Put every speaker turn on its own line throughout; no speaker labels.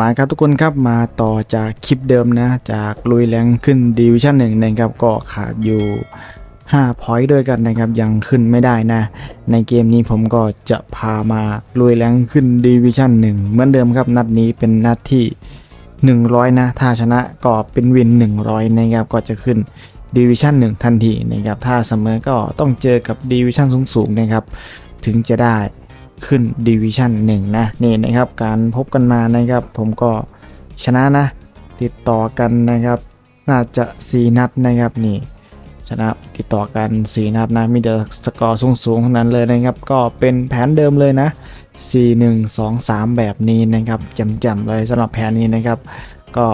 มาครับทุกคนครับมาต่อจากคลิปเดิมนะ จากลุยแรงขึ้นดิวิชั่นหนึ่งนะครับก็ขาดอยู่5พอยต์ด้วยกันนะครับยังขึ้นไม่ได้นะ ในเกมนี้ผมก็จะพามาลุยแรงขึ้นดิวิชั่นหนึ่งเหมือนเดิมครับนัดนี้เป็นนัดที่ 100 นะ ถ้าชนะก็เป็นวิน 100 นะครับก็จะขึ้นดิวิชั่น1ทันทีนะครับถ้าเสมอก็ต้องเจอกับดิวิชั่นสูงๆนะครับถึงจะได้ ขึ้นดิวิชั่น1นะนี่นะครับการพบกันมานะครับ ผมก็ชนะนะ ติดต่อกันนะครับ น่าจะ 4 นัดนะครับนี่ชนะติดต่อกัน 4 นัดนะมีแต่สกอร์สูงๆทั้งนั้นเลยนะครับ ก็เป็นแผนเดิมเลยนะ 4 1 2 3 แบบนี้นะครับจำๆเลยสำหรับแผนนี้นะครับ ก็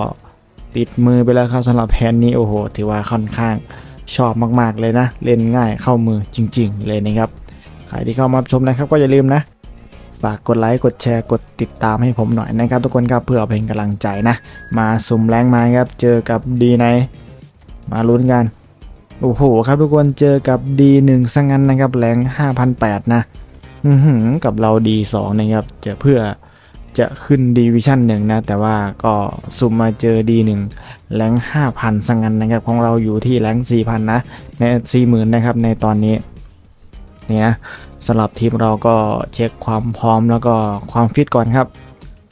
ติดมือไปแล้วครับสำหรับแผนนี้โอ้โห ถือว่าค่อนข้างชอบมากๆเลยนะ เล่นง่ายเข้ามือจริง ๆ เลยนะครับใครที่เข้ามาชมนะครับก็อย่าลืมนะ ฝากกดไลค์กดแชร์กดติดตามให้ผมหน่อยนะครับ ทุกคนครับเพื่อเป็นกำลังใจนะ มาสุ่มแรงมาครับ เจอกับดีไนมาลุ้นกันโอ้โหครับทุกคนเจอกับ D1 ซะงั้นนะครับแรง5,008นะอือหือกับเรา D2 นะครับจะเพื่อจะขึ้น Division 1นะ แต่ว่าก็สุ่มมาเจอ D1 แรง5,000ซะงั้นนะครับ ของเราอยู่ที่แรง4,000 นะใน40,000 นะครับในตอนนี้ นี่นะ สำหรับทีมเราก็เช็คความพร้อมแล้วก็ความฟิตก่อนครับ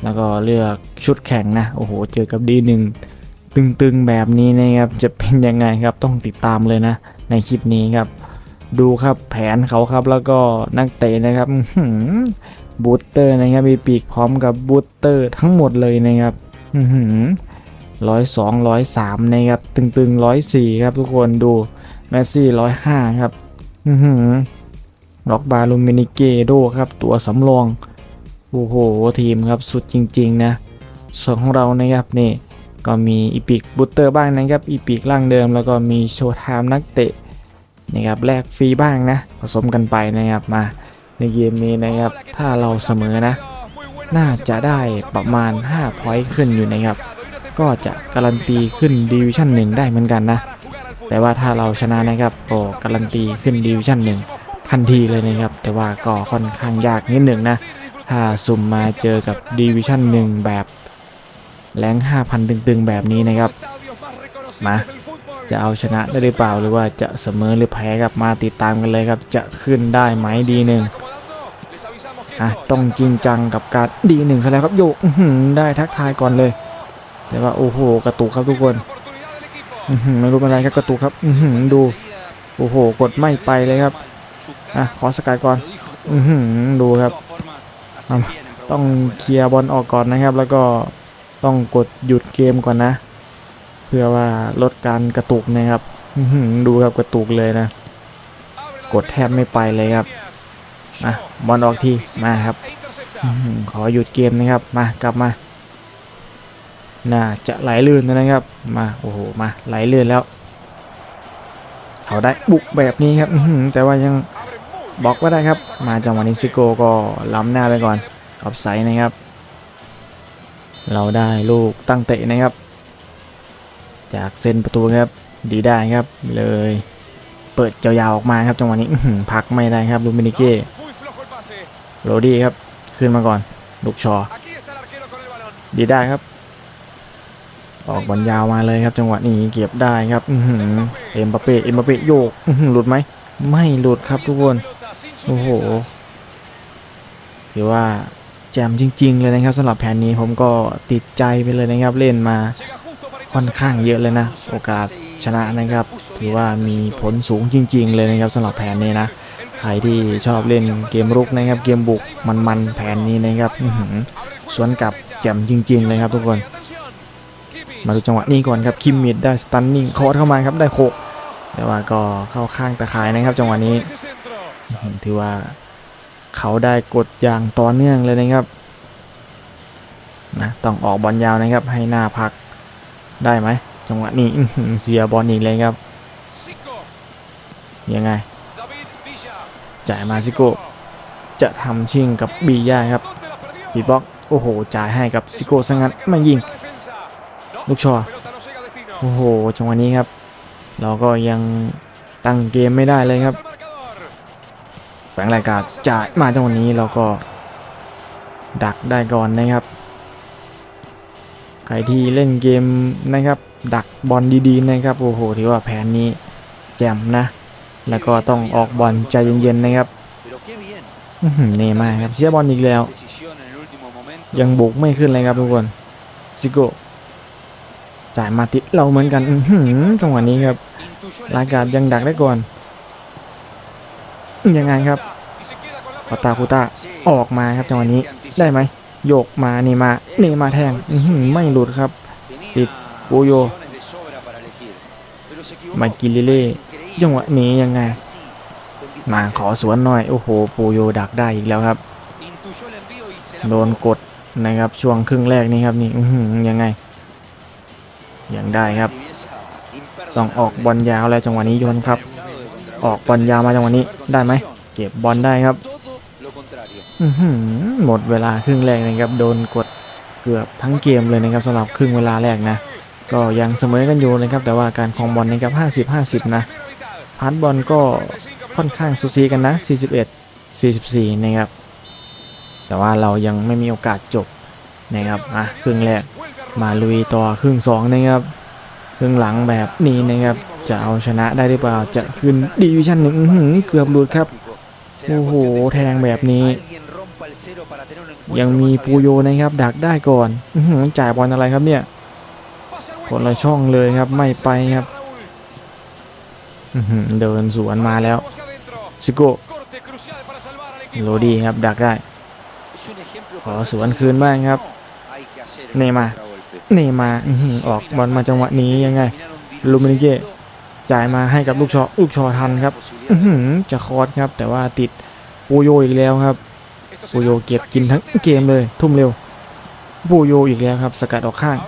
แล้วก็เลือกชุดแข่งนะ โอ้โห เจอกับ D1 ตึงๆแบบนี้นะครับ จะเป็นยังไงครับ ต้องติดตามเลยนะ ในคลิปนี้ครับ ดูครับแผนเขาครับ แล้วก็นักเตะนะครับบูสเตอร์นะครับ มีปีกพร้อมกับบูสเตอร์ทั้งหมดเลยนะครับร้อยสองร้อยสามนะครับ ตึงๆร้อยสี่ครับทุกคนดู แมสซี่ร้อยห้าครับ อือหือ ล็อกบาลูมินิเกโดครับ ตัวสำรอง โอ้โห ทีมครับสุดจริง ๆ นะ ส่วนของเรานะครับนี่ก็มีอีพิกบูตเตอร์บ้างนะครับอีพิกร่างเดิม แล้วก็มีโชว์ไทม์นักเตะนะครับแลกฟรีบ้างนะ ผสมกันไปนะครับมาในเกมนี้นะครับ ถ้าเราเสมอนะ น่าจะได้ประมาณ5พอยต์ขึ้นอยู่นะครับ ก็จะการันตีขึ้นดิวิชั่น1ได้เหมือนกันนะ แต่ว่าถ้าเราชนะนะครับก็การันตีขึ้นดิวิชั่น1 ทันทีเลยนะครับ แต่ว่าก็ค่อนข้างยากนิดหนึ่งนะ ถ้าสุ่มมาเจอกับดิวิชั่น1แบบแรง5,000 ตึงๆ แบบนี้นะครับ มาจะเอาชนะได้หรือเปล่าหรือว่าจะเสมอหรือแพ้ครับมาติดตามกันเลยครับ จะขึ้นได้ไหมดีหนึ่งอะต้องจริงจังกับการดีหนึ่งซะแล้วครับโยกได้ทักทายก่อนเลย แต่ว่าโอ้โหกระตุกครับทุกคนไม่รู้เป็นไรครับกระตุกครับดูโอ้โหกดไม่ไปเลยครับ อะขอสกัดก่อนอือหือดูครับ ต้องเคลียร์บอลออกก่อนนะครับ แล้วก็ต้องกดหยุดเกมก่อนนะ เพื่อว่าลดการกระตุกนะครับอือหือดูครับกระตุกเลยนะ กดแทบไม่ไปเลยครับมาบอลออกทีมาครับอือหือขอหยุดเกมนะครับมากลับมาน่าจะไหลลื่นนะครับ มาโอ้โหมาไหลลื่นแล้ว เขาได้บุกแบบนี้ครับแต่ว่ายัง บล็อกไว้ได้ครับ มาจังหวะนี้ซิโก้ก็ล้ำหน้าไปก่อนออฟไซด์นะครับ เราได้ลูกตั้งเตะนะครับ จากเซนประตูครับ ดีได้ครับเลย เปิดยาวๆออกมาครับจังหวะนี้พักไม่ได้ครับลูมินิเก้โรดี้ครับขึ้นมาก่อน ลูกชอ ดีได้ครับ ออกบอลยาวมาเลยครับ จังหวะนี้เก็บได้ครับเอ็มบัปเป้เอ็มบัปเป้โยกหลุดไหมไม่หลุดครับทุกคน โอ้โหถือว่าแจมจริง ๆ เลยนะครับสำหรับแผนนี้ผมก็ติดใจไปเลยนะครับเล่นมาค่อนข้างเยอะเลยนะ โอกาสชนะนะครับ ถือว่ามีผลสูงจริง ๆ เลยนะครับสำหรับแผนนี้นะใครที่ชอบเล่นเกมรุกนะครับ เกมบุกมันๆแผนนี้นะครับสวนกับแจ่มจริง ๆ เลยครับทุกคน มาดูจังหวะนี้ก่อนครับคิมมิดได้สตันนิ่งคอร์เข้ามาครับได้โคกแต่ว่าก็เข้าข้างตะข่ายนะครับ จังหวะนี้ ถือว่าเขาได้กดอย่างต่อเนื่องเลยนะครับนะต้องออกบอลยาวนะครับให้หน้าพักได้ไหมจังหวะนี้เสียบอลอีกเลยครับยังไง จ่ายมาซิโก้จะทำชิงกับบีย่าครับปีบ็อกโอ้โหจ่ายให้กับซิโก้ซะงั้นไม่ยิง ลูกชอโอ้โหจังหวะนี้ครับ เราก็ยังตั้งเกมไม่ได้เลยครับ งรายการจ่ายมาจังหวะนี้เราก็ดักได้ก่อนนะครับ ใครที่เล่นเกมนะครับ ดักบอลดีๆนะครับโอ้โหถือว่าแผนนี้แจ่มนะ แล้วก็ต้องออกบอลใจเย็นๆนะครับเนย์มาครับเสียบอลอีกแล้ว ยังบุกไม่ขึ้นเลยครับทุกคนซิโก้จ่ายมาติดเราเหมือนกันจังหวะนี้ครับ
Intuyó el
ลากาดยังดักได้ก่อนยังไงครับ
Y se queda con la
ปาตาคูตาออกมาครับจังหวะนี้ได้ไหมโยกมานี่มานี่มาแทงไม่หลุดครับ
Tenía
Tít, Puyo.
opciones de sobra para elegir, pero se equivocó.
มากิลิเล่จังหวะนี้ยังไง มาขอสวนหน่อย โอ้โหปูโยดักได้อีกแล้วครับ โดนกดนะครับช่วงครึ่งแรกนี้ครับนี่ยังไง ยังได้ครับ ต้องออกบอลยาวแล้วจังหวะนี้โยนครับ ออกบอลยาวมาจังหวะนี้ได้ไหมเก็บบอลได้ครับ หมดเวลาครึ่งแรกนะครับโดนกดเกือบทั้งเกมเลยนะครับสำหรับครึ่งเวลาแรกนะ ก็ยังเสมอกันอยู่นะครับแต่ว่าการครองบอลนะครับ50 50 นะพาสบอลก็ค่อนข้างสูสีกันนะ 41 44 นะครับ แต่ว่าเรายังไม่มีโอกาสจบนะครับอะครึ่งแรกมาลุยต่อครึ่งสองนะครับครึ่งหลังแบบนี้นะครับจะเอาชนะได้หรือเปล่าจะขึ้นดิวิชั่นหนึ่งเกือบหลุดครับโอ้โหแทงแบบนี้
alguien rompa el cero para tener un encuentro
ยังมี
más
ปูโยนะครับดักได้ก่อนอื้อหือจ่ายบอลอะไรครับเนี่ยคนละช่องเลยครับไม่ไปครับอื้อหือเดินสวนมาแล้วซิโก้โรดี้ครับดักได้
Es un ejemplo
ขอ
para
สวนคืนบ้างครับ
hay que hacer el
Neymar.
contragolpe.
เนย์มาร์อื้อหือออกบอลมาจังหวะนี้ยังไงลูมินิเก้จ่ายมาให้กับลูกชอลูกชอทันครับอื้อหือจะคอร์สครับ แต่ว่าติดปูโยอีกแล้วครับ ปูโยเก็บกินทั้งเกมเลย ทุ่มเร็วปูโยอีกแล้วครับ สกัดออกข้าง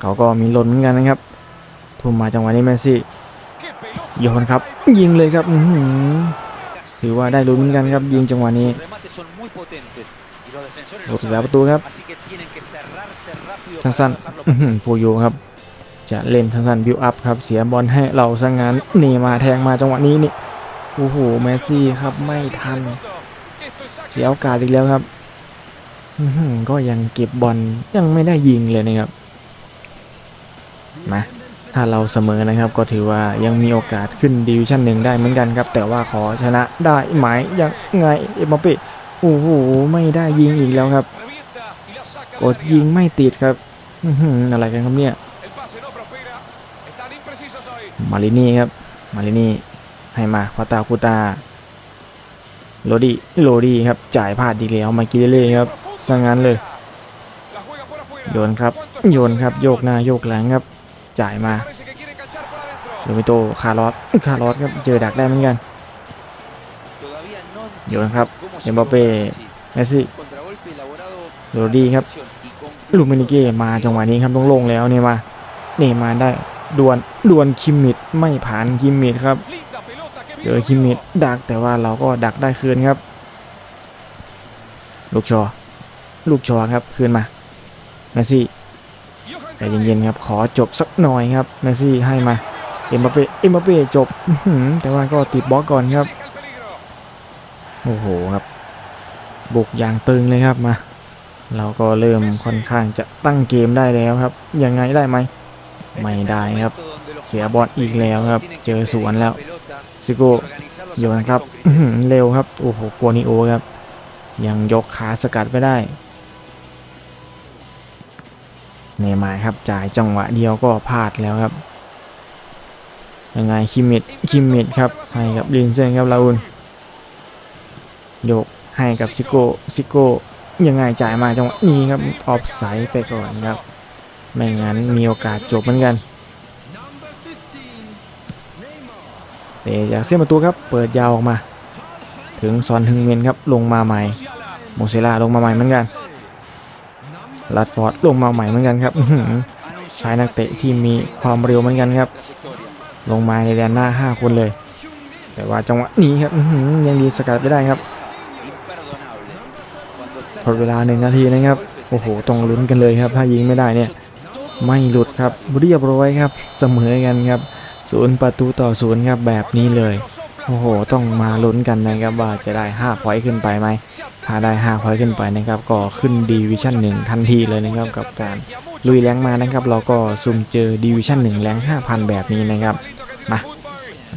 เขาก็มีหล่นเหมือนกันนะครับ ทุ่มมาจังหวะนี้เมสซี่โยนครับ ยิงเลยครับถือว่าได้ลุ้นเหมือนกันครับ ยิงจังหวะนี้
Sus remates son muy potentes y los defensores
ลู
lo
กเสียประตูครับ
Así que tienen que cerrarse rápido
สั้น
para dejarlo
ๆอื้อหือปูโยครับจะเล่นสั้นๆบิวอัพครับ เสียบอลให้เราซะงั้นนี่มาแทงมาจังหวะนี้นี่ โอ้โหเมสซี่ครับไม่ทัน เสียโอกาสอีกแล้วครับก็ยังเก็บบอลยังไม่ได้ยิงเลยนะครับมาถ้าเราเสมอนะครับก็ถือว่ายังมีโอกาสขึ้นดิวิชั่นหนึ่งได้เหมือนกันครับ แต่ว่าขอชนะได้ไหมยังไงเอ็มบัปเป้โอ้โหไม่ได้ยิงอีกแล้วครับ กดยิงไม่ติดครับอะไรกันครับเนี่ยมารินี่ครับ มารินี่ให้มาควาตาคูตา โรดี้โรดี้ครับจ่ายพลาดอีกแล้วมากิเล่ครับซะงั้นเลย โยนครับ โยนครับโยกหน้าโยกหลังครับ จ่ายมาโรมิโตคาร์ลอสคาร์ลอสครับเจอดักได้เหมือนกันโยนครับเอ็มบัปเป้เมสซี่โรดี้ครับลูมินิเก้มาจังหวะนี้ครับโล่งๆแล้วเนี่ยมาเนี่มาได้ดวนดวนคิมมิดไม่ผ่านคิมมิดครับ เจอคิมมิดดักแต่ว่าเราก็ดักได้คืนครับ ลูกชอ ลูกชอครับคืนมาเมสซี่ใจเย็นๆครับขอจบสักหน่อยครับเมสซี่ให้มาเอ็มบัปเป้เอ็มบัปเป้จบแต่ว่าก็ติดบล็อกก่อนครับโอ้โหครับบุกอย่างตึงเลยครับมา เราก็เริ่มค่อนข้างจะตั้งเกมได้แล้วครับ ยังไงได้ไหมไม่ได้ครับ เสียบอลอีกแล้วครับ เจอสวนแล้ว ซิโก้โยนครับเร็วครับ โอ้โหกัวนิโอครับ ยังยกขาสกัดไม่ได้ เนมาครับจ่ายจังหวะเดียวก็พลาดแล้วครับ ยังไงคิมมิดคิมมิดครับให้กับลินเซนครับลาอุนโยกให้กับซิโก้ซิโก้ยังไงจ่ายมาจังหวะนี้ครับออฟไซด์ไปก่อนครับ ไม่งั้นมีโอกาสจบเหมือนกัน เตะจากเส้นประตูครับ เปิดยาวออกมา ถึงซอนฮึงเมนครับ ลงมาใหม่ โมเซล่าลงมาใหม่เหมือนกันลัดฟอร์ดลงมาใหม่เหมือนกันครับใช้นักเตะที่มีความเร็วเหมือนกันครับ ลงมาในแดนหน้า 5 คนเลย แต่ว่าจังหวะนี้ครับยังดีสกัดไม่ได้ครับพอเวลาหนึ่งนาทีนะครับ โอ้โหต้องลุ้นกันเลยครับ ถ้ายิงไม่ได้เนี่ย ไม่หลุดครับเรียบร้อยครับ เสมอกันครับ ศูนย์ประตูต่อศูนย์ครับแบบนี้เลย โอ้โห ต้องมาลุ้นกันนะครับว่าจะได้5พอยต์ขึ้นไปไหม ถ้าได้5พอยต์ขึ้นไปนะครับ ก็ขึ้นดีวิชั่น1ทันทีเลยนะครับกับการลุยแรงมานะครับ เราก็สุ่มเจอดีวิชั่น1แรง5,000 แบบนี้นะครับ มา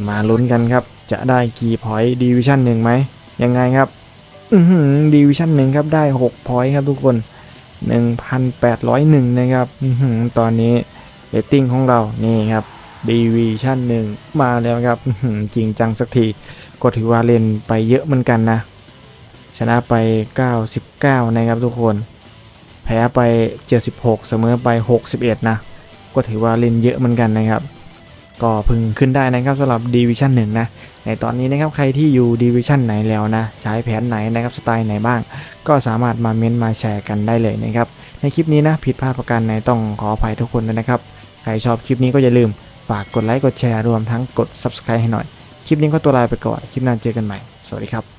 มาลุ้นกันครับ จะได้กี่พอยต์ดีวิชั่น1ไหม ยังไงครับดีวิชั่น1ครับได้6พอยต์ครับทุกคน 1,801 นะครับตอนนี้เรตติ้งของเรานี่ครับ ดีวิชั่น1มาแล้วครับจริงจังสักที ก็ถือว่าเล่นไปเยอะเหมือนกันนะ ชนะไป 99 นะครับทุกคน แพ้ไป 76 เสมอไป 61 นะ ก็ถือว่าเล่นเยอะเหมือนกันนะครับ ก็พึงขึ้นได้นะครับสำหรับ Division 1นะ ในตอนนี้นะครับใครที่อยู่ Division ไหนแล้วนะ ใช้แผนไหนนะครับสไตล์ไหนบ้าง ก็สามารถมาเม้นมาแชร์กันได้เลยนะครับ ในคลิปนี้นะผิดพลาดประการไหนต้องขออภัยทุกคนด้วยนะครับใครชอบคลิปนี้ก็อย่าลืม ฝากกดไลค์กดแชร์รวมทั้งกด Subscribe ให้หน่อย คลิปนี้ก็ตัวลาไปก่อน คลิปหน้าเจอกันใหม่ สวัสดีครับ